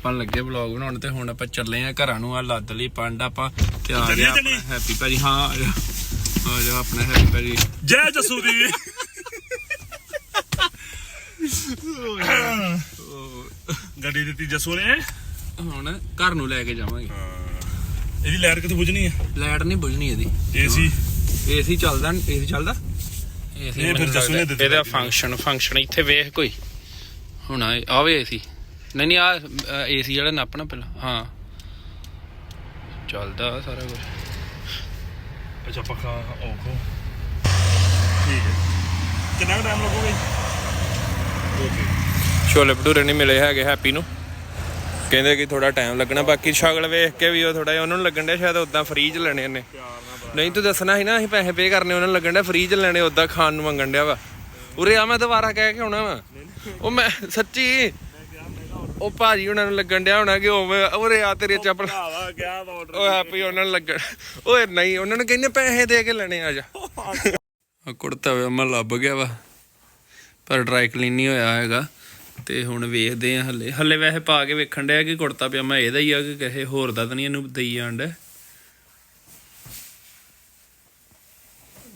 ਆਪਾਂ ਲੱਗੇ ਵਲੌਗ ਬਣਾਉਣ ਤੇ ਹੁਣ ਆਪਾਂ ਚੱਲੇ ਆ ਘਰਾਂ ਨੂੰ ਆ ਲੱਦ ਲਈ ਪੰਡ ਆਪਾਂ ਤੇ ਆ ਗਿਆ ਹੈਪੀ ਭਾਜੀ ਹਾਂ ਆ ਜਾ। ਆ ਜਾ ਆਪਣਾ ਹੈਪੀ ਭਾਜੀ। ਜੈ ਜਸੂ ਦੀ ਗੱਡੀ ਦਿੱਤੀ ਜਸੂ ਨੇ। ਹੁਣ ਘਰ ਨੂੰ ਲੈ ਕੇ ਜਾਵਾਂਗੇ। ਇਹਦੀ ਲਾਈਟ ਕਿੱਥੇ ਬੁਝਣੀ ਹੈ ਲਾਈਟ ਨਹੀਂ ਬੁਝਣੀ ਇਹਦੀ। ਏਸੀ ਏਸੀ ਚੱਲਦਾ ਏਸੀ ਚੱਲਦਾ? ਏਸੀ ਇਹ ਫਿਰ ਜੱਸੂ ਨੇ ਦਿੱਤਾ ਇਹਦਾ ਫੰਕਸ਼ਨ ਫੰਕਸ਼ਨ ਇੱਥੇ ਵੇਖ ਕੋਈ। ਹੁਣ ਆ- ਆਵੇ ਏਸੀ ਨਹੀਂ ਨਹੀਂ ਆ ਏਸੀ ਜਿਹੜਾ ਨੱਪਣਾ ਪਹਿਲਾਂ। ਹਾਂ। ਚੱਲਦਾ ਸਾਰਾ ਕੁਝ ਅੱਛਾ ਪੱਖਾ ਔਖੋ ਠੀਕ ਹੈ। ਕਿੰਨਾ ਟਾਈਮ ਲੱਗੂਗਾ ਜੀ? ਓਕੇ ਛੋਲੇ ਭਟੂਰੇ ਨਹੀਂ ਮਿਲੇ ਹੈਗੇ ਹੈਪੀ ਨੂੰ। ਕਹਿੰਦੇ ਕਿ ਥੋੜਾ ਟਾਈਮ ਲੱਗਣਾ ਬਾਕੀ ਸ਼ਗਲ ਵੇਖ ਕੇ ਵੀ ਉਹ ਥੋੜਾ ਜਿਹਾ ਉਹਨਾਂ ਨੂੰ ਲੱਗਣ ਡਿਆ ਸ਼ਾਇਦ ਉਦਾਂ ਫ੍ਰੀ ਚ ਲੈਣੇ ਉਹਨੇ। ਨਹੀਂ ਤੂੰ ਦੱਸਣਾ ਸੀ ਨਾ ਅਸੀਂ ਪੈਸੇ ਪੇ ਕਰਨੇ ਉਹਨਾਂ ਨੂੰ ਲੱਗਣ ਡਿਆ ਫ੍ਰੀ ਚ ਲੈਣੇ ਉਦਾਂ ਖਾਣ ਨੂੰ ਮੰਗਣ ਡਿਆ ਵਾ। ਉਰੇ ਆ ਮੈਂ ਦੁਬਾਰਾ ਕਹਿ ਕੇ ਆਉਣਾ ਵਾ। ਉਹ ਮੈਂ ਸੱਚੀ। ਉਹ ਭਾਜੀ ਉਹਨਾਂ ਨੂੰ ਲੱਗਣ ਡਿਆ ਹੋਣਾ ਕਿ ਉਵੇਂ ਉਰੇ ਆ ਤੇਰੇ ਚੱਪਲ। ਭਰਾਵਾ ਗਿਆ ਆਰਡਰ ਉਹ ਹੈਪੀ ਉਹਨਾਂ ਨੂੰ ਲੱਗਣ। ਓਏ ਨਹੀਂ ਉਹਨਾਂ ਨੂੰ ਕਹਿੰਦੇ ਪੈਸੇ ਦੇ ਕੇ ਲੈਣੇ ਆ ਜਾ। ਆ ਕੁੜਤਾ ਵੇ ਮੈਂ ਲੱਭ ਗਿਆ ਵਾ ਪਰ ਡਰਾਈ ਕਲੀਨ ਨਹੀਂ ਹੋਇਆ ਹੈਗਾ। ਤੇ ਹੁਣ ਵੇਖਦੇ ਆ ਹੱਲੇ। ਹੱਲੇ ਵੈਸੇ ਪਾ ਕੇ ਵੇਖਣ ਡਿਆ ਕਿ ਕੁੜਤਾ ਪਜਾਮਾ ਇਹਦਾ ਹੀ ਆ ਕਿ ਕਿਸੇ ਹੋਰ ਦਾ ਤਾਂ ਨਹੀਂ ਇਹਨੂੰ ਦਈ ਡਿਆ।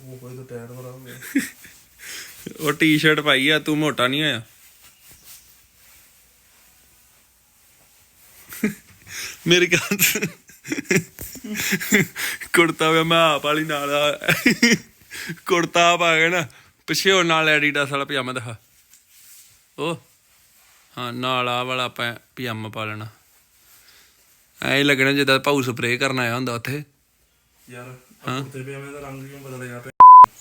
ਉਹ ਕੋਈ ਤਾਂ ਟਾਇਰ ਵਰਾ ਉਹ ਟੀ-ਸ਼ਰਟ ਪਾਈ ਆ ਤੂੰ ਮੋਟਾ ਨਹੀਂ ਹੋਇਆ। ਮੇਰੀ ਗੱਲ। ਕੁੜਤਾ ਵੇ ਮੈਂ ਆਪ ਵਾਲੀ ਨਾਲ। ਕੁੜਤਾ ਪਾ ਕੇ ਨਾ ਪਿੱਛੇ ਉਹ ਨਾਲ ਐਡੀਡਾਸ ਵਾਲਾ ਪਜਾਮਾ ਦਿਖਾ। ਉਹ ਹਾਂ ਨਾਲ ਆ ਵਾਲਾ ਆਪਾਂ ਪਜਾਮਾ ਪਾ ਲੈਣਾ। ਐ ਲੱਗਣਾ ਜਿੱਦਾਂ ਭਾਊ ਸਪਰੇਅ ਕਰਨ ਆਇਆ ਹੁੰਦਾ ਉੱਥੇ। ਯਾਰ ਕੁੱਤੇ ਪਜਾਮੇ ਦਾ ਰੰਗ ਕਿਉਂ ਬਦਲ ਗਿਆ?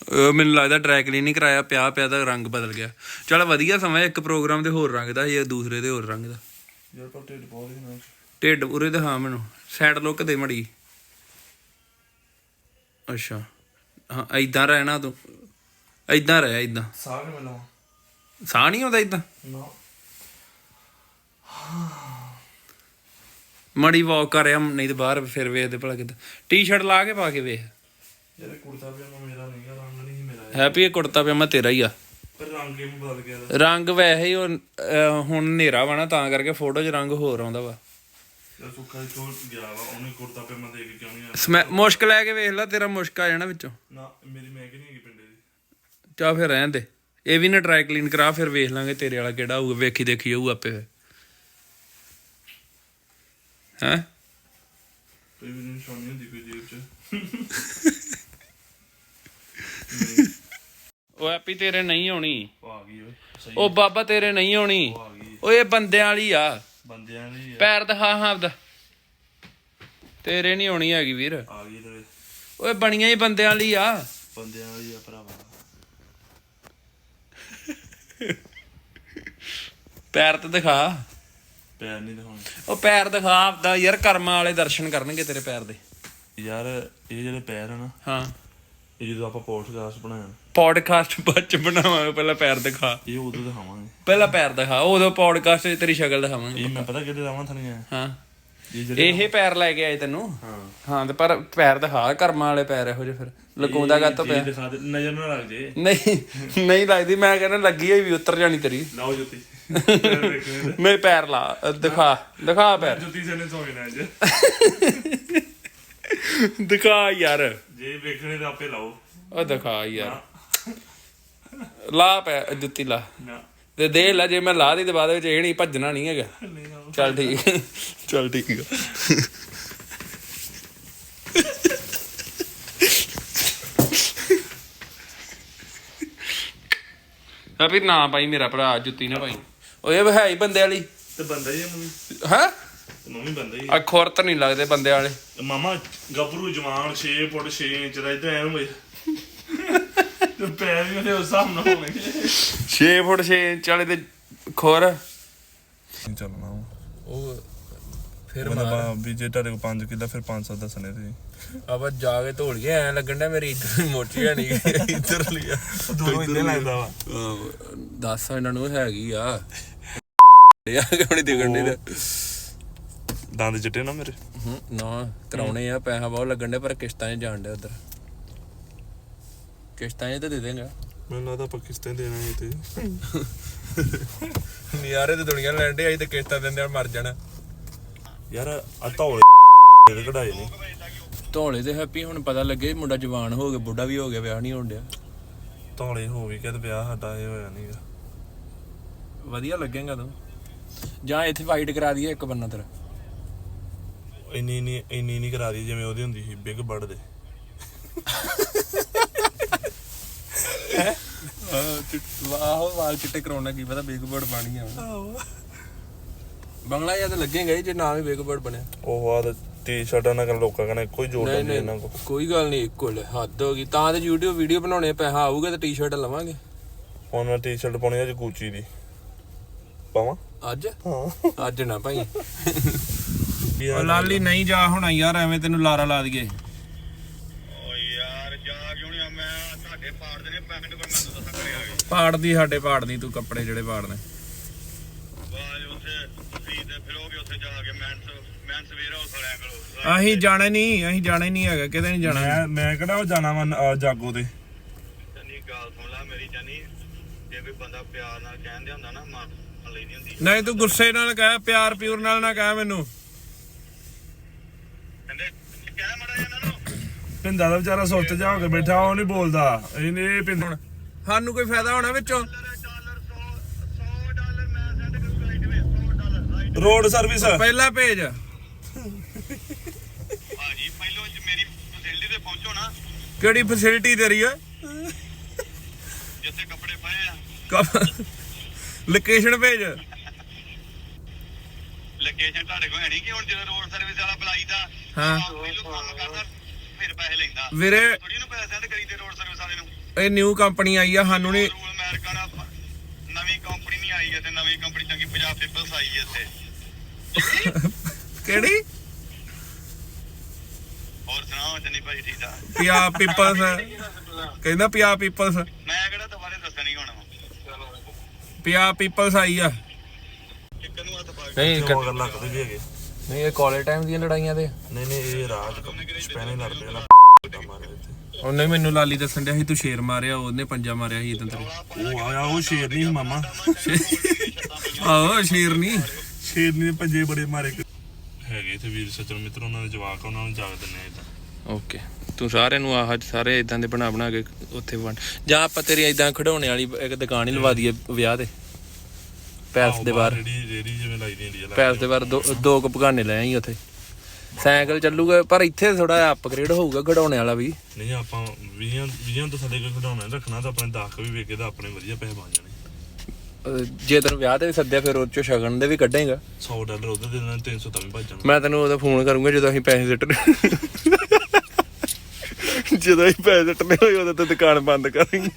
ਉਹ ਮੈਨੂੰ ਲੱਗਦਾ ਡਰਾਈ ਨਹੀਂ ਕਰਾਇਆ ਪਿਆ ਪਿਆ ਤਾਂ ਰੰਗ ਬਦਲ ਗਿਆ। ਚਲ ਵਧੀਆ ਸਮਾਂ ਇੱਕ ਪ੍ਰੋਗਰਾਮ ਦੇ ਹੋਰ ਰੰਗ ਦਾ ਸੀ ਦੂਸਰੇ ਦੇ ਹੋਰ ਰੰਗ ਦਾ। ਯਾਰ ਪਰ ਢਿੱਡ ਬਹੁਤ ਹੀ ਨਾ। ਢਿੱਡ ਉਰੇ ਦਿਖਾ ਮੈਨੂੰ ਸਾਈਡ ਲੁੱਕ ਦੇ ਮੜੀ। ਅੱਛਾ ਹਾਂ ਐਦਾਂ ਰਹਿਣਾ ਤੂੰ। ਐਦਾਂ ਰਹਿ ਐਦਾਂ ਸਾਹ ਕਿਵੇਂ ਲਾਵਾਂ ਸਾਹ ਨਹੀਂ ਆਉਂਦਾ ਐਦਾਂ ਨਾ। ਮੜੀ ਵਾਕ ਕਰਿਆ ਨਹੀਂ ਤੇ ਬਾਹਰ ਫਿਰ ਵੇਖਦੇ ਭਲਾ ਕਿਦਾਂ। ਟੀ-ਸ਼ਰਟ ਲਾ ਕੇ ਪਾ ਕੇ ਵੇਖ। ਯਾਰ ਕੁੜਤਾ ਪਜਾਮਾ ਮੇਰਾ ਨਹੀਂ ਗਾ ਰੰਗ ਨਹੀਂ ਮੇਰਾ। ਹੈਪੀ ਇਹ ਕੁੜਤਾ ਪਜਾਮਾ ਤੇਰਾ ਹੀ ਆ। ਪਰ ਰੰਗ ਕਿਵੇਂ ਬਦਲ ਗਿਆ? ਰੰਗ ਵੈਸੇ ਹੀ ਹੁਣ ਹਨੇਰਾ ਵਾ ਨਾ ਤਾਂ ਕਰਕੇ ਫੋਟੋ 'ਚ ਰੰਗ ਹੋਰ ਆਉਂਦਾ ਵਾ। ਯਾਰ ਸੁੱਕਾ ਕਿਉਂ ਗਿਆ ਵਾ ਉਹਨੇ ਕੁੜਤਾ ਪਜਾਮਾ ਦੇ ਕੇ ਕਿਉਂ ਨਹੀਂ ਆਇਆ? ਸਮੈ- ਮੁਸ਼ਕ ਲੈ ਕੇ ਵੇਖ ਲੈ ਤੇਰਾ ਮੁਸ਼ਕ ਆ ਜਾਣਾ ਵਿੱਚੋਂ। ਨਾ ਮੇਰੀ ਮੈਗ ਨਹੀਂ ਹੈਗੀ ਪਿੰਡੇ ਦੀ? ਚਾ ਫਿਰ ਰਹਿਣ ਦੇ। ਇਹ ਵੀ ਨਾ ਡਰਾਈ ਕਲੀਨ ਕਰਾ ਫਿਰ ਵੇਖ ਲਾਂਗੇ ਤੇਰੇ ਵਾਲਾ ਕਿਹੜਾ ਹੋਊਗਾ ਵੇਖੀ ਦੇਖੀ ਜਾਊ ਆਪੇ ਫਿਰ। ਹੈ? ਕੋਈ ਵੀ ਨਿਸ਼ਾਨੀ ਹੁੰਦੀ ਕੋਈ ਜੇਬ 'ਚ। ਉਹ ਹੈਪੀ ਤੇਰੇ ਨਹੀਂ ਆਉਣੀ। ਉਹ ਆ ਗਈ ਓਏ ਸਹੀ ਉਹ ਬਾਬਾ ਤੇਰੇ ਨਹੀਂ ਆਉਣੀ। ਉਹ ਆ ਗਈ। ਓਏ ਇਹ ਬੰਦਿਆਂ ਵਾਲੀ ਆ। ਬੰਦਿਆਂ ਦੀ ਆ। ਪੈਰ ਦਿਖਾ ਹਾਂ ਆਪਦਾ। ਤੇਰੇ ਨਹੀਂ ਆਉਣੀ ਹੈਗੀ ਵੀਰ। ਆ ਗਈ ਤੇਰੇ। ਓਏ ਬਣੀਆਂ ਹੀ ਬੰਦਿਆਂ ਵਾਲੀ ਆ। ਬੰਦਿਆਂ ਦੀ ਆ ਭਰਾਵਾ। ਪੈਰ ਤੇ ਦਿਖਾ। ਪੈਰ ਨਹੀਂ ਦਿਖਾਉਣੇ। ਉਹ ਪੈਰ ਦਿਖਾ ਆਪਦਾ। ਯਾਰ ਕਰਮਾਂ ਵਾਲੇ ਦਰਸ਼ਨ ਕਰਨਗੇ ਤੇਰੇ ਪੈਰ ਦੇ। ਯਾਰ ਇਹ ਜਿਹੜੇ ਪੈਰ ਆ ਨਾ ਹਾਂ। ਇਹ ਜਦੋਂ ਆਪਾਂ ਪੋਡਕਾਸਟ ਬਣਾਇਆ ਪੋਡਕਾਸਟ ਬਾਅਦ ਚ ਬਣਾਵਾਂਗੇ ਪਹਿਲਾਂ ਪੈਰ ਦਿਖਾ। ਇਹ ਉਦੋਂ ਦਿਖਾਵਾਂਗੇ। ਪਹਿਲਾਂ ਪੈਰ ਦਿਖਾ ਉਦੋਂ ਪੋਡਕਾਸਟ 'ਚ ਤੇਰੀ ਸ਼ਕਲ ਦਿਖਾਵਾਂਗੇ। ਇਹ ਮੈਂ ਪਤਾ ਕਿਹੜੇ ਰਾਵਾਂ ਥਣੀਆਂ ਹਾਂ। ਇਹ ਜਿਹੜੇ ਇਹ ਪੈਰ ਲੈ ਕੇ ਆਏ ਤੈਨੂੰ? ਹਾਂ। ਹਾਂ ਤੇ ਪਰ ਪੈਰ ਦਿਖਾ ਕਰਮਾਂ ਵਾਲੇ ਪੈਰ ਇਹੋ ਜਿਹੇ ਫਿਰ। ਲਕੋਂਦਾ ਗਾ ਤਾਂ ਇਹ ਪਿਆ ਦਿਖਾ ਦੇ ਨਜ਼ਰ ਨਾ ਲੱਗ ਜੇ। ਨਹੀਂ ਨਹੀਂ ਲੱਗਦੀ ਮੈਂ ਕਹਿੰਦਾ ਲੱਗੀ ਹੋਈ ਵੀ ਉਤਰ ਜਾਣੀ ਤੇਰੀ। ਲਾਓ ਜੁੱਤੀ। ਪੈਰ ਮੇਰੇ ਪੈਰ ਲਾ ਦਿਖਾ ਦਿਖਾ ਪੈਰ। ਜੁੱਤੀ ਸੌ ਨਾ ਅੱਜ। ਦਿਖਾ ਯਾਰ। ਜੇ ਵੇਖਣੇ ਤਾਂ ਆਪੇ ਲਾਓ। ਉਹ ਦਿਖਾ ਯਾਰ। ਲਾ ਪੈ ਜੁੱਤੀ ਲਾ ਨਾ। ਤੇ ਦੇ ਲੈ ਜੇ ਮੈਂ ਲਾ ਦੀ ਤੇ ਬਾਅਦ ਵਿੱਚ ਇਹ ਨਹੀਂ ਭੱਜਣਾ ਨਹੀਂ ਹੈਗਾ। ਚੱਲ ਠੀਕ। ਚੱਲ ਠੀਕ ਆ। ਆ ਵੀ ਨਾ ਭਾਈ ਮੇਰਾ ਭਰਾ ਜੁੱਤੀ ਨਾ ਭਾਈ। ਓਏ ਹੈ ਹੀ ਬੰਦੇ ਵਾਲੀ। ਤੇ ਬੰਦਾ ਹੀ ਮੰਮੀ। ਹਾਂ? ਮੰਮੀ ਬੰਦਾ ਹੀ ਆ। ਖੁਰਤ ਨਹੀਂ ਲੱਗਦੇ ਬੰਦੇ ਵਾਲੇ। ਮਾਮਾ ਗੱਭਰੂ ਜਵਾਨ 6 ਫੁੱਟ 6 ਇੰਚ ਦਾ ਇਦਾਂ ਐਨੂੰ ਵੇ ਤੇ ਪੈਰ ਵੀ ਉਹਦੇ ਉਸ ਹਿਸਾਬ ਨਾਲ ਹੋਣਗੇ 6 ਫੁੱਟ 6 ਇੰਚ ਵਾਲੇ ਤੇ ਖੁਰ। ਚੱਲਣਾ ਉਹ। ਫਿਰ ਉਹਨਾਂ ਬਾ ਵੀ ਜੇ ਤੁਹਾਡੇ ਕੋਲ 5 ਕਿੱਲਾ ਫਿਰ 500 ਦੱਸਣੇ ਤੁਸੀਂ। ਆਪਾਂ ਜਾ ਕੇ ਧੋਲ ਗਏ ਐ ਲੱਗਣ ਡਿਆ ਮੇਰੀ ਇੱਧਰ ਮੋਟੀ ਹੈ ਨਹੀਂ ਇੱਧਰ ਲਈ ਆ। ਦੋਨੋਂ ਇੰਨੇ ਲੱਗਦਾ ਵਾ। ਦੱਸ ਇਹਨਾਂ ਨੂੰ ਹੈਗੀ ਆ। ਯਾ ਕਿਉਂ ਨਹੀਂ ਦਿਖਣ ਦੇ ਦੰਦ ਚਿੱਟੇ ਨਾ ਮੇਰੇ। ਨਾ ਕਰਾਉਣੇ ਆ ਪੈਸਾ ਬਹੁਤ ਲੱਗਣ ਦੇ ਪਰ ਕਿਸ਼ਤਾਂ 'ਚ ਜਾਣ ਦੇ ਉਧਰ। ਕਿਸ਼ਤਾਂ 'ਚ ਤਾਂ ਦੇ ਦੇਗਾ ਮੈਨੂੰ ਲੱਗਦਾ ਪਾਕਿਸਤਾਨ ਦੇਣਾ ਇਹ ਤੇ ਨਿਆਰੇ ਤੇ ਦੁਨੀਆ ਲੈਣ ਦੇ ਆਈ ਤੇ ਕਿਸ਼ਤਾਂ ਦਿੰਦੇ ਆ ਮਰ ਜਾਣਾ ਯਾਰ ਆ ਧੌਲੇ ਦੇ ਕਢਾਏ ਨੇ ਧੌਲੇ ਤੇ ਹੈਪੀ ਹੁਣ ਪਤਾ ਲੱਗੇ ਮੁੰਡਾ ਜਵਾਨ ਹੋ ਗਿਆ ਬੁੱਢਾ ਵੀ ਹੋ ਗਿਆ ਵਿਆਹ ਨਹੀਂ ਹੋਣ ਡਿਆ ਧੌਲੇ ਹੋ ਵੀ ਕਿਤੇ ਵਿਆਹ ਸਾਡਾ ਇਹ ਹੋਇਆ ਨਹੀਂਗਾ ਵਧੀਆ ਲੱਗੇਗਾ ਤੂੰ ਜਾਂ ਇੱਥੇ ਵਾਈਟ ਕਰਾ ਦਈਏ ਇੱਕ ਬੰਨਾ ਤੇਰਾ ਇੰਨੀ ਨਹੀਂ ਇੰਨੀ ਨਹੀਂ ਕਰਾ ਦੀ ਜਿਵੇਂ ਉਹਦੀ ਹੁੰਦੀ ਸੀ ਬਿਗ ਬਰਡ ਦੇ ਆਹੋ ਵਾਲ ਚਿੱਟੇ ਕਰਾਉਣਾ ਕੀ ਪਤਾ ਬਿਗ ਬਰਡ ਪਾਣੀ ਆ ਬੰਗਲਾ ਜਾਂ ਤਾਂ ਲੱਗੇਗਾ ਜੇ ਨਾ ਵੀ ਬਿਗ ਬਰਡ ਬਣਿਆ। ਉਹ ਆ ਟੀ-ਸ਼ਰਟਾਂ ਨਾਲ ਲੋਕਾਂ ਕਹਿੰਦੇ ਕੋਈ ਜੋੜ ਨਹੀਂ ਇਹਨਾਂ ਕੋ ਕੋਈ ਗੱਲ ਨਹੀਂ ਇੱਕੋ ਲੈ ਹੱਦ ਹੋ ਗਈ। ਤਾਂ ਤੇ YouTube ਵੀਡੀਓ ਬਣਾਉਣੇ ਪੈਸਾ ਆਊਗਾ ਤੇ ਟੀ-ਸ਼ਰਟ ਲਵਾਂਗੇ। ਹੁਣ ਮੈਂ ਟੀ-ਸ਼ਰਟ ਪਾਉਣੀ ਅੱਜ ਗੁੱਚੀ ਦੀ। ਪਾਵਾਂ? ਅੱਜ? ਹਾਂ। ਅੱਜ ਨਾ ਭਾਈ। ਲਾਲੀ ਨਹੀਂ ਜਾ ਹੋਣਾ ਯਾਰ ਐਵੇਂ ਤੈਨੂੰ ਲਾਰਾ ਲਾ ਦਈਏ। ਤੁਹਾਡੇ ਪਾੜਦੇ ਨੇ ਪੈਕਟ ਕੋਲ ਮੈਨੂੰ ਦੱਸਾਂ ਕਰੇ ਆ ਗਏ ਪਾੜਦੀ ਸਾਡੇ ਪਾੜਦੀ ਤੂੰ ਕੱਪੜੇ ਜਿਹੜੇ ਪਾੜਨੇ। ਬਾਜ ਉੱਥੇ ਤੁਸੀਂ ਤੇ ਫਿਰੋਗੇ ਉੱਥੇ ਜਾ ਕੇ ਮੈਂਸ ਮੈਂਸ ਵੇਰਾ ਹੋ ਸੜਿਆ ਕਰੋ ਅਸੀਂ ਜਾਣਾ ਨਹੀਂ ਅਸੀਂ ਜਾਣਾ ਨਹੀਂ ਹੈਗਾ ਕਿਤੇ ਨਹੀਂ ਜਾਣਾ। ਮੈਂ ਮੈਂ ਕਿਹੜਾ ਉਹ ਜਾਣਾ ਵਾ ਜਾਗੋ ਤੇ? ਜੰਨੀ ਗੱਲ ਸੁਣ ਲੈ ਮੇਰੀ ਜੰਨੀ ਜੇ ਕੋਈ ਬੰਦਾ ਪਿਆਰ ਨਾਲ ਕਹਿੰਦੇ ਹੁੰਦਾ ਨਾ ਮੰਨ ਲੈਂਦੀ ਹੁੰਦੀ। ਨਹੀਂ ਤੂੰ ਗੁੱਸੇ ਨਾਲ ਕਹਿ ਪਿਆਰ ਪਿਉਰ ਨਾਲ ਨਾ ਕਹਿ ਮੈਨੂੰ। ਕਹਿੰਦੇ ਕਹਿ ਮੜਾ ਪਿੰਦਾ ਦਾ ਵਿਚਾਰਾ ਸੁੱਤ ਜਾ ਹੋ ਕੇ ਬੈਠਾ ਉਹ ਨਹੀਂ ਬੋਲਦਾ। ਇਹਨੇ ਇਹ ਪਿੰਡ ਸਾਨੂੰ ਕੋਈ ਫਾਇਦਾ ਹੋਣਾ ਵਿੱਚੋਂ? ਡਾਲਰ 100 100 ਡਾਲਰ ਮੈਂ ਸੈਂਡ ਕਰੂੰਗਾ right way 100 dollar right road service. ਪਹਿਲਾ ਪੇਜ। ਭਾਜੀ ਪਹਿਲੋਂ ਜੇ ਮੇਰੀ ਫੈਸਿਲਿਟੀ ਤੇ ਪਹੁੰਚੋ ਨਾ। ਕਿਹੜੀ ਫੈਸਿਲਿਟੀ ਤੇਰੀ ਆ ਜਿੱਥੇ ਕੱਪੜੇ ਪਏ ਆ। ਲੋਕੇਸ਼ਨ ਭੇਜ। ਲੋਕੇਸ਼ਨ ਤੁਹਾਡੇ ਕੋਲ ਹੈ ਨਹੀਂ ਕਿ ਹੁਣ ਜਦੋਂ ਰੋਡ ਸਰਵਿਸ ਵਾਲਾ ਬੁਲਾਈ ਦਾ ਹਾਂ। ਪਹਿਲੋਂ ਕੰਮ ਕਰਦਾ। ਫਿਰ ਪੈਸੇ ਲੈਂਦਾ। ਵੀਰੇ ਥੋੜੀ ਨੂੰ ਪੈਸੇ ਸੈਂਡ ਕਰੀ ਤੇ ਰੋਡ ਸਰਵਿਸ ਵਾਲੇ ਨੂੰ। ਇਹ ਨਿਊ ਕੰਪਨੀ ਆਈ ਆ ਸਾਨੂੰ ਨਹੀਂ ਰੂਲ ਅਮਰੀਕਾ ਦਾ ਨਵੀਂ ਕੰਪਨੀ ਨਹੀਂ ਆਈ ਹੈ ਤੇ ਨਵੀਂ ਕੰਪਨੀ ਚੰਗੀ ਪੰਜਾਬ ਪੀਪਲਸ ਆਈ ਹੈ ਇੱਥੇ। ਕਿਹੜੀ? ਹੋਰ ਸੁਣਾਓ ਜੰਨੀ ਭਾਈ ਠੀਕ ਆ ਪਿਆ ਪੀਪਲਸ ਕਹਿੰਦਾ ਪਿਆ ਪੀਪਲਸ ਮੈਂ ਕਿਹੜਾ ਦੁਬਾਰੇ ਦੱਸਣ ਨਹੀਂ ਹੋਣਾ ਪਿਆ ਪੀਪਲਸ ਆਈ ਆ। ਇੱਕ ਨੂੰ ਹੱਥ ਪਾ ਨਹੀਂ ਉਹ ਗੱਲਾਂ ਲੱਗਦੇ ਵੀ ਹੈਗੇ। ਨਹੀਂ ਇਹ ਕਾਲਜ ਟਾਈਮ ਦੀਆਂ ਲੜਾਈਆਂ ਤੇ ਨਹੀਂ ਨਹੀਂ ਇਹ ਰਾਤ ਸਪੈਨੇ ਲੜਦੇ ਨਾ। ਉਹਨੇ ਮੈਨੂੰ ਲਾਲੀ ਦੱਸਣ ਡਿਆ ਸੀ ਤੂੰ ਸ਼ੇਰ ਮਾਰਿਆ ਉਹਨੇ ਪੰਜਾ ਮਾਰਿਆ ਸੀ ਇਦਾਂ ਤੇਰੇ। ਉਹ ਆਇਆ ਉਹ ਸ਼ੇਰ ਨਹੀਂ ਮਾਮਾ। ਆਹੋ ਸ਼ੇਰ ਨਹੀਂ। ਸ਼ੇਰ ਨੇ ਪੰਜੇ ਬੜੇ ਮਾਰੇ। ਹੈਗੇ ਤੇ ਵੀਰ ਸੱਜਣ ਮਿੱਤਰ ਉਹਨਾਂ ਦੇ ਜਵਾਕ ਉਹਨਾਂ ਨੂੰ ਜਾਗ ਦਿੰਨੇ ਇਦਾਂ। ਓਕੇ। ਤੂੰ ਸਾਰਿਆਂ ਨੂੰ ਆਹ ਸਾਰੇ ਇਦਾਂ ਦੇ ਬਣਾ ਬਣਾ ਕੇ ਉੱਥੇ ਵੰਡ। ਜਾਂ ਆਪਾਂ ਤੇਰੀ ਇਦਾਂ ਖਿਡੌਣੇ ਵਾਲੀ ਇੱਕ ਦੁਕਾਨ ਹੀ ਲਵਾ ਦਈਏ ਵਿਆਹ ਤੇ। ਪੈਲਸ ਦੇ ਬਾਹਰ। ਜਿਵੇਂ ਦੀ ਪੈਲਸ ਦੇ ਬਾਹਰ ਦੋ ਦੋ ਕੁ ਪਗਾਨੇ ਲੈ ਆਈ ਉੱਥੇ। ਸਾਈਕਲ ਚੱਲੂਗਾ ਪਰ ਇੱਥੇ ਥੋੜਾ ਅਪਗ੍ਰੇਡ ਹੋਊਗਾ ਖਿਡੌਣੇ ਵਾਲਾ ਵੀ। ਨਹੀਂ ਆਪਾਂ 20 20 ਤੋਂ ਸਾਡੇ ਕੋਲ ਖਿਡੌਣਾ ਰੱਖਣਾ ਤਾਂ ਆਪਣੇ 10 ਵੀ ਵੇਚੇ ਤਾਂ ਆਪਣੇ ਵਧੀਆ ਪੈਸੇ ਬਣ ਜਾਣੇ। ਜੇ ਤੈਨੂੰ ਵਿਆਹ ਤੇ ਵੀ ਸੱਦਿਆ ਫਿਰ ਉਹ ਚੋਂ ਸ਼ਗਨ ਦੇ ਵੀ ਕੱਢੇਗਾ। 100 ਡਾਲਰ ਉਹਦੇ ਦੇ ਨਾਲ 300 ਤਾਂ ਵੀ ਭੱਜ ਜਾਣਾ। ਮੈਂ ਤੈਨੂੰ ਉਹਦਾ ਫੋਨ ਕਰੂੰਗਾ ਜਦੋਂ ਅਸੀਂ ਪੈਸੇ ਸਿੱਟਣੇ। ਜਦੋਂ ਅਸੀਂ ਪੈਸੇ ਸਿੱਟਣੇ ਹੋਏ ਉਦੋਂ ਤੇ ਦੁਕਾਨ ਬੰਦ ਕਰਾਂਗੇ।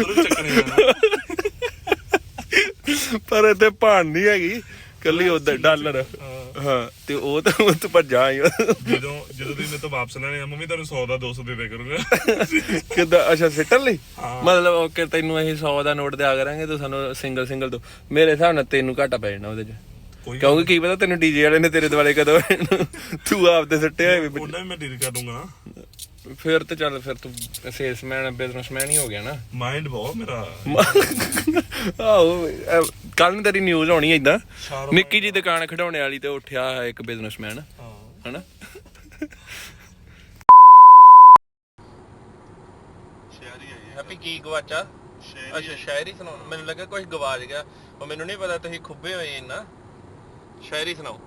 ਉਧਰ ਚੱਕਣੇ ਜਾਣਾ ਪਰ ਇੱਥੇ ਭਾਣ ਨਹੀਂ ਹੈਗੀ ਕੱਲੀ ਉਹਦਾ ਡਾਲਰ। ਹਾਂ। ਤੇ ਉਹ ਤਾਂ ਉਹ ਤੋਂ ਭੱਜਾ ਆਈ ਜਦੋਂ ਜਦੋਂ ਤੁਸੀਂ ਮੇਰੇ ਤੋਂ ਵਾਪਸ ਲੈਣੇ ਆ ਮੰਮੀ ਤੁਹਾਨੂੰ 100 ਦਾ 200 ਦੇ ਦੇ ਕਰੂੰਗਾ। ਕਿੱਦਾਂ? ਅੱਛਾ ਸਿੱਟਣ ਲਈ। ਮਤਲਬ ਓਕੇ ਤੈਨੂੰ ਅਸੀਂ 100 ਦਾ ਨੋਟ ਦਿਆ ਕਰਾਂਗੇ ਤੂੰ ਸਾਨੂੰ ਸਿੰਗਲ ਸਿੰਗਲ ਦੋ। ਮੇਰੇ ਹਿਸਾਬ ਨਾਲ ਤੈਨੂੰ ਘਾਟਾ ਪੈ ਜਾਣਾ ਉਹਦੇ 'ਚ। ਕਿਉਂਕਿ ਕੀ ਪਤਾ ਤੈਨੂੰ ਡੀਜੇ ਵਾਲੇ ਨੇ ਤੇਰੇ ਦੁਆਲੇ ਕਦੋਂ ਤੂੰ ਆਪਦੇ ਸਿੱਟੇ ਹੋਏ ਵੀ ਉਹਨਾਂ ਵੀ ਮੈਂ ਡੀਲ ਕਰ ਦੂੰਗਾ। ਫਿਰ ਤੇ ਚੱਲ ਫਿਰ ਤੂੰ ਸੇਲਸਮੈਨ ਬਿਜ਼ਨਸਮੈਨ ਹੀ ਹੋ ਗਿਆ ਨਾ। ਮਾਈਂਡ ਬਹੁਤ ਮੇਰਾ। ਆਹੋ ਕੱਲ ਨੂੰ ਤੇਰੀ ਨਿਊਜ਼ ਆਉਣੀ ਸ਼ਾਰੋ ਨਿੱਕੀ ਜੀ ਦੁਕਾਨ ਖਿਡੌਣੇ ਵਾਲੀ ਤੇ ਉੱਠਿਆ ਹੈ ਇੱਕ ਬਿਜ਼ਨਸਮੈਨ ਹਾਂ। ਹਨਾ? ਸ਼ਹਿਰੀ ਆਈ ਹੈਪੀ ਕੀ ਗਵਾਚਾ ਅੱਛਾ ਸ਼ਾਇਰੀ ਸੁਣਾਓ। ਮੈਨੂੰ ਲੱਗਾ ਕੁਝ ਗਵਾਚ ਗਿਆ। ਉਹ ਮੈਨੂੰ ਨਹੀਂ ਪਤਾ ਤੁਸੀਂ ਖੁੱਬੇ ਹੋਏ ਇੰਨਾ। ਸ਼ਾਇਰੀ ਸੁਣਾਓ।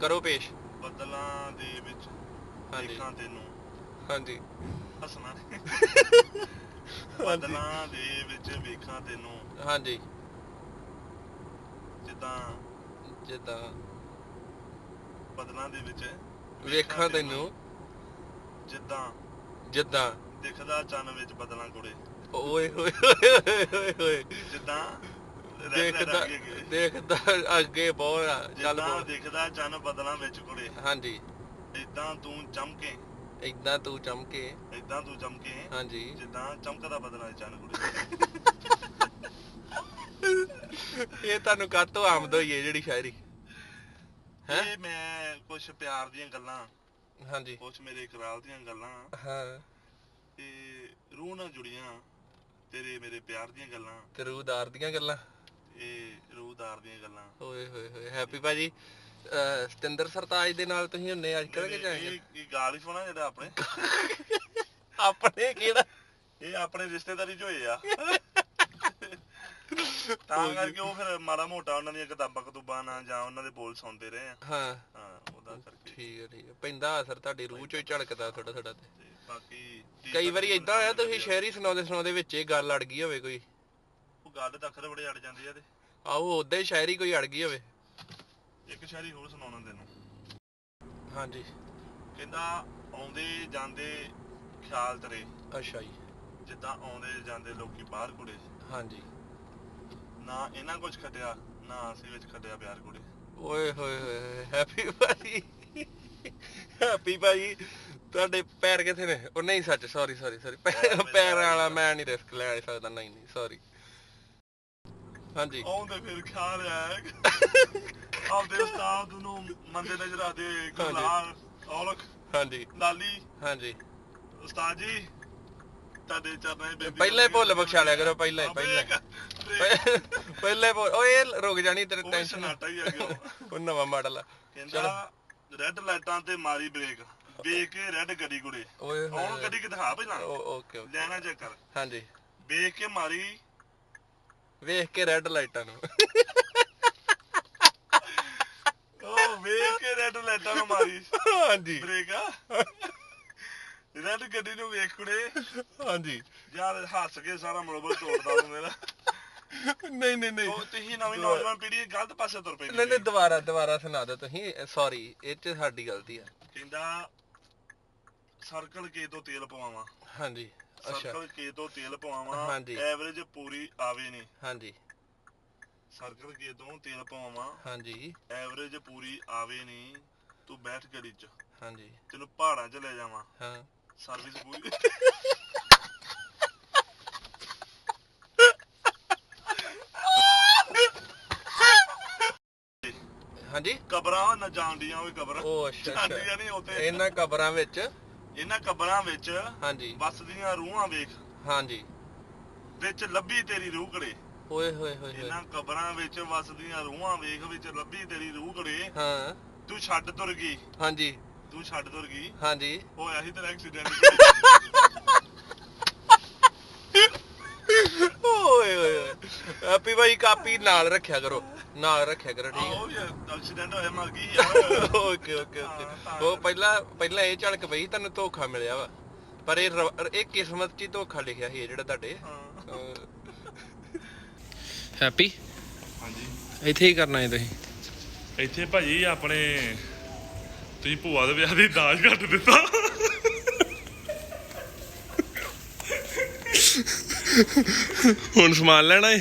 ਕਰੋ ਪੇਸ਼। ਬੱਦਲਾਂ ਦੇ ਵਿੱਚ ਹਾਂਜੀ। ਦੇਖਾਂ ਤੈਨੂੰ। ਹਾਂਜੀ। ਹੱਸਣਾ। ਬੱਦਲਾਂ ਦੇ ਵਿੱਚ ਵੇਖਾਂ ਤੈਨੂੰ। ਹਾਂਜੀ। ਜਿੱਦਾਂ ਜਿੱਦਾਂ ਬੱਦਲਾਂ ਦੇ ਵਿੱਚ ਵੇਖਾਂ ਤੈਨੂੰ। ਜਿੱਦਾਂ ਜਿੱਦਾਂ ਦਿਖਦਾ ਚੰਨ ਵਿੱਚ ਬੱਦਲਾਂ ਕੁੜੇ ਓਏ ਹੋਏ ਹੋਏ ਹੋਏ ਜਿੱਦਾਂ ਦੇਖਦਾ ਦੇਖਦਾ ਅੱਗੇ ਬਹੁਤ ਚੱਲ ਬੋਲ ਦਿਖਦਾ ਚੰਨ ਬੱਦਲਾਂ ਵਿੱਚ ਕੁੜੇ ਹਾਂਜੀ। ਇਦਾਂ ਤੂੰ ਚਮਕੇ। ਇਦਾਂ ਤੂੰ ਚਮਕੇ। ਇਦਾਂ ਤੂੰ ਚਮਕੇ। ਹਾਂਜੀ। ਜਿੱਦਾਂ ਚਮਕਦਾ ਬਦਲਾ ਚੰਨ ਕੁੜੇ ਇਹ ਤੁਹਾਨੂੰ ਕਾਤੋਂ ਆਮਦ ਹੋਈ ਹੈ ਜਿਹੜੀ ਸ਼ਾਇਰੀ? ਹੈਂ? ਇਹ ਮੈਂ ਕੁਝ ਪਿਆਰ ਦੀਆਂ ਗੱਲਾਂ ਹਾਂਜੀ। ਕੁਝ ਮੇਰੇ ਇਕਰਾਰ ਦੀਆਂ ਗੱਲਾਂ ਹਾਂ। ਤੇ ਰੂਹ ਨਾਲ ਜੁੜੀਆਂ ਤੇਰੇ ਮੇਰੇ ਪਿਆਰ ਦੀਆਂ ਗੱਲਾਂ। ਤੇ ਰੂਹਦਾਰ ਦੀਆਂ ਗੱਲਾਂ। ਇਹ ਰੂਹਦਾਰ ਦੀਆਂ ਗੱਲਾਂ। ਓਏ ਹੋਏ ਹੋਏ ਹੈਪੀ ਭਾਜੀ। ਸਤਿੰਦਰ ਸਰਤਾਜ ਦੇ ਨਾਲ ਤੁਸੀਂ ਹੁੰਨੇ ਅੱਜ ਕੱਲ੍ਹ ਕਿ ਜਾਏਗੇ ਇਹ ਗਾਲ ਹੀ ਸੁਣਾ ਜਿਹੜਾ ਆਪਣੇ। ਆਪਣੇ ਕਿਹੜਾ? ਇਹ ਆਪਣੇ ਰਿਸ਼ਤੇਦਾਰੀ ਚ ਹੋਏ ਆ। ਤਾਂ ਕਰਕੇ ਉਹ ਫਿਰ ਮਾੜਾ ਮੋਟਾ ਉਹਨਾਂ ਦੀਆਂ ਕਿਤਾਬਾਂ ਕਤੂਬਾਂ ਨਾਲ ਜਾਂ ਉਹਨਾਂ ਦੇ ਬੋਲ ਸੁਣਦੇ ਰਹੇ ਆ। ਹਾਂ। ਹਾਂ ਉਹਦਾ ਕਰਕੇ। ਠੀਕ ਹੈ ਠੀਕ ਹੈ ਪੈਂਦਾ ਅਸਰ ਤੁਹਾਡੀ ਰੂਹ ਚੋਂ ਹੀ ਝਲਕਦਾ ਥੋੜਾ ਥੋੜਾ ਤੇ। ਬਾਕੀ ਕਈ ਵਾਰੀ ਇਦਾਂ ਹੋਇਆ ਤੁਸੀਂ ਸ਼ਹਿਰੀ ਸੁਣਾਉਂਦੇ ਸੁਣਾਉਂਦੇ ਵਿੱਚ ਇਹ ਗੱਲ ਅੜ ਗਈ ਹੋਵੇ ਕੋਈ। ਉਹ ਗੱਲ ਤਾਂ ਅੱਖਰ ਬੜੇ ਅੜ ਜਾਂਦੇ ਆ ਤੇ। ਆਹੋ ਉਦਾਂ ਹੀ ਸ਼ਾਇਰੀ ਕੋਈ ਅੜ ਗਈ ਹੋਵੇ। ਇੱਕ ਸ਼ਾਇਰੀ ਹੋਰ ਸੁਣਾਉਣਾ ਤੈਨੂੰ। ਹਾਂਜੀ। ਕਹਿੰਦਾ ਆਉਂਦੇ ਜਾਂਦੇ ਖਿਆਲ ਤੇਰੇ। ਅੱਛਾ ਜੀ। ਜਿੱਦਾਂ ਆਉਂਦੇ ਜਾਂਦੇ ਲੋਕੀ ਬਾਹਰ ਕੁੜੇ ਹਾਂਜੀ। ਨਾ ਇਹਨਾਂ ਕੁਝ ਖੱਟਿਆ ਨਾ ਅਸੀਂ ਵਿੱਚ ਖੱਟਿਆ ਪਿਆਰ ਕੁੜੇ ਓਏ ਹੋਏ ਹੋਏ ਹੈਪੀ ਭਾਜੀ ਹੈਪੀ ਭਾਜੀ ਤੁਹਾਡੇ ਪੈਰ ਕਿੱਥੇ ਨੇ? ਉਹ ਨਹੀਂ ਸੱਚ ਸੌਰੀ ਸੌਰੀ ਸੌਰੀ ਪੈਰ ਵਾਲਾ ਮੈਂ ਨਹੀਂ ਰਿਸਕ ਲੈ ਸਕਦਾ ਨਹੀਂ ਨਹੀਂ ਸੌਰੀ ਹਾਂਜੀ। ਆਉਂਦੇ ਫਿਰ ਖਿਆਲ ਆਇਆ ਆਪਦੇ ਉਸਤਾਦ ਨੂੰ ਮੰਦੇ ਨਜ਼ਰ ਆਦੇ ਗੁਲਾਲ ਔਲਖ ਹਾਂਜੀ। ਲਾਲੀ ਹਾਂਜੀ। ਉਸਤਾਦ ਜੀ ਤੁਹਾਡੇ ਚਰਨਾਂ 'ਚ ਬੇਨਤੀ ਪਹਿਲਾਂ ਭੁੱਲ। ਬਖਸ਼ਾ ਲਿਆ ਕਰੋ ਪਹਿਲਾਂ ਪਹਿਲਾਂ ਪਹਿਲੇ ਬੋਲ ਓਏ ਰੁਕ ਜਾਣੀ ਤੇਰੇ ਟੈਨਸ਼ਨ ਸਨਾਟਾ ਹੀ ਆ ਗਿਆ। ਉਹ। ਨਵਾਂ ਮਾਡਲ ਕਹਿੰਦਾ ਰੈੱਡ ਲਾਈਟਾਂ ਤੇ ਮਾਰੀ ਬ੍ਰੇਕ ਵੇਖ ਕੇ ਰੈੱਡ ਗੱਡੀ ਕੁੜੇ ਓਏ ਹੁਣ ਗੱਡੀ ਕਿ ਦਿਖਾ ਪਹਿਲਾਂ। Okay okay. ਲੈਣਾ ਚੈੱਕ ਕਰ। ਹਾਂਜੀ। ਵੇਖ ਕੇ ਮਾਰੀ। ਵੇਖ ਕੇ ਰੈੱਡ ਲਾਈਟਾਂ ਨੂੰ ਉਹ ਵੇਖ ਕੇ ਰੈੱਡ ਲਾਈਟਾਂ ਨੂੰ ਮਾਰੀ। ਹਾਂਜੀ। ਬ੍ਰੇਕ ਆ। ਰੈੱਡ ਗੱਡੀ ਨੂੰ ਵੇਖ ਕੁੜੇ। ਹਾਂਜੀ। ਯਾਰ ਹੱਸ ਕੇ ਸਾਰਾ ਮਨੋਬਲ ਤੋੜਦਾ ਤੂੰ ਮੇਰਾ। ਨਹੀਂ ਨਹੀਂ ਨਹੀਂ। ਉਹ ਤੁਸੀਂ ਨਵੀਂ ਨੌਜਵਾਨ ਪੀੜ੍ਹੀ ਗਲਤ ਪਾਸੇ ਤੁਰ ਪੈਂਦੀ ਨਹੀਂ ਨਹੀਂ। ਦੁਬਾਰਾ ਦੁਬਾਰਾ ਸੁਣਾ ਦਿਓ ਤੁਸੀਂ। ਸੌਰੀ ਇਹ ਚ ਸਾਡੀ ਗਲਤੀ ਆ। ਕਹਿੰਦਾ ਸਰਕਲ ਕੇ ਤੋਂ ਤੇਲ ਪਵਾਵਾਂ। ਹਾਂਜੀ ਅੱਛਾ। ਸਰਕਲ ਕੇ ਤੋਂ ਤੇਲ ਪਵਾਵਾਂ। ਐਵਰੇਜ ਪੂਰੀ ਆਵੇ ਨਹੀਂ ਹਾਂਜੀ। ਸਰਕਲ ਕੇ ਤੋਂ ਤੇਲ ਪਵਾਵਾਂ ਹਾਂਜੀ। ਐਵਰੇਜ ਪੂਰੀ ਆਵੇ ਨਹੀਂ ਤੂੰ ਬੈਠ ਗੱਡੀ 'ਚ। ਹਾਂਜੀ। ਤੈਨੂੰ ਪਹਾੜਾਂ 'ਚ ਲੈ ਜਾਵਾਂ। ਹਾਂ। ਸਰਵਿਸ ਪੂਰੀ। ਹਾਂਜੀ। ਕਬਰਾਂ ਨਾ ਜਾਣਦੀਆਂ ਉਹ ਕਬਰਾਂ। ਉਹ ਅੱਛਾ ਜਾਂਦੀਆਂ ਨਹੀਂ ਉੱਥੇ। ਇਹਨਾਂ ਕਬਰਾਂ ਵਿੱਚ। ਇਹਨਾਂ ਕਬਰਾਂ ਵਿੱਚ ਹਾਂਜੀ। ਵਸਦੀਆਂ ਰੂਹਾਂ ਵੇਖ। ਹਾਂਜੀ। ਵਿੱਚ ਲੱਭੀ ਤੇਰੀ ਰੂਹ ਕੜੇ ਓਏ ਹੋਏ ਹੋਏ ਇਹਨਾਂ ਕਬਰਾਂ ਵਿੱਚ ਵਸਦੀਆਂ ਰੂਹਾਂ ਵੇਖ ਵਿੱਚ ਲੱਭੀ ਤੇਰੀ ਰੂਹ ਕੜੇ ਹਾਂ। ਤੂੰ ਛੱਡ ਤੁਰ ਗਈ। ਹਾਂਜੀ। ਤੂੰ ਛੱਡ ਤੁਰ ਗਈ। ਹਾਂਜੀ। ਹੋਇਆ ਸੀ ਤੇਰਾ ਐਕਸੀਡੈਂਟ ਓਏ ਓਏ ਓਏ ਹੈਪੀ ਭਾਈ ਕਾਪੀ ਨਾਲ ਰੱਖਿਆ ਕਰੋ। ਨਾਲ ਰੱਖਿਆ ਕਰੋ ਠੀਕ ਆਹੋ ਯਾਰ ਐਕਸੀਡੈਂਟ ਹੋਇਆ ਮਰ ਗਈ ਯਾਰ। ਹੈ ਓਕੇ ਓਕੇ। ਓਕੇ ਉਹ ਪਹਿਲਾਂ ਪਹਿਲਾਂ ਇਹ ਝਲਕ ਪਈ ਤੁਹਾਨੂੰ ਧੋਖਾ ਮਿਲਿਆ ਵਾ। ਪਰ ਇਹ ਇਹ ਕਿਸਮਤ 'ਚ ਹੀ ਧੋਖਾ ਲਿਖਿਆ ਸੀ ਜਿਹੜਾ ਤੁਹਾਡੇ। ਹਾਂ। ਹੈਪੀ ਹਾਂਜੀ। ਇੱਥੇ ਹੀ ਕਰਨਾ ਹੈ ਤੁਸੀਂ। ਇੱਥੇ ਭਾਜੀ ਆਪਣੇ ਤੁਸੀਂ ਭੂਆ ਦੇ ਵਿਆਹ ਦੀ ਦਾਜ ਘੱਟ ਦਿੱਤਾ। ਹੁਣ ਸਮਾਨ ਲੈਣਾ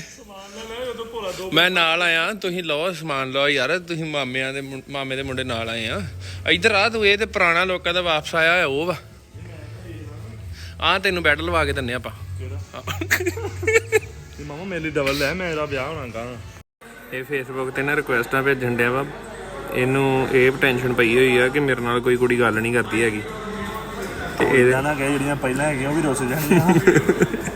ਦੋ ਮੈਂ ਨਾਲ ਆਇਆ ਤੁਸੀਂ ਲਓ ਸਮਾਨ ਲਓ ਯਾਰ ਤੁਸੀਂ ਮਾਮਿਆਂ ਦੇ ਮੁੰ- ਮਾਮੇ ਦੇ ਮੁੰਡੇ ਨਾਲ ਆਏ ਆ। ਇੱਧਰ ਆ ਤੂੰ ਇਹ ਤੇ ਪੁਰਾਣਾ ਲੋਕਾਂ ਦਾ ਵਾਪਸ ਆਇਆ ਹੋਇਆ ਉਹ ਵਾ। ਆ ਤੈਨੂੰ ਬੈੱਡ ਲਵਾ ਕੇ ਦਿੰਨੇ ਆਪਾਂ। ਕਿਹੜਾ? ਇਹ ਮਾਮਾ ਮੇਰੇ ਲਈ ਡਬਲ ਲੈ ਮੇਰਾ ਵਿਆਹ ਹੋਣਾ ਗਾ ਇਹ ਫੇਸਬੁੱਕ ਤੇ ਨਾ ਰਿਕੁਐਸਟਾਂ ਭੇਜਣ ਡਿਆ ਵਾ। ਇਹਨੂੰ ਇਹ ਟੈਨਸ਼ਨ ਪਈ ਹੋਈ ਆ ਕਿ ਮੇਰੇ ਨਾਲ ਕੋਈ ਕੁੜੀ ਗੱਲ ਨਹੀਂ ਕਰਦੀ ਹੈਗੀ। ਤੇ ਇਹਦੇ ਨਾ ਕਹੇ ਜਿਹੜੀਆਂ ਪਹਿਲਾਂ ਹੈਗੀਆਂ ਉਹ ਵੀ ਰੁੱਸ ਜਾਣਗੀਆਂ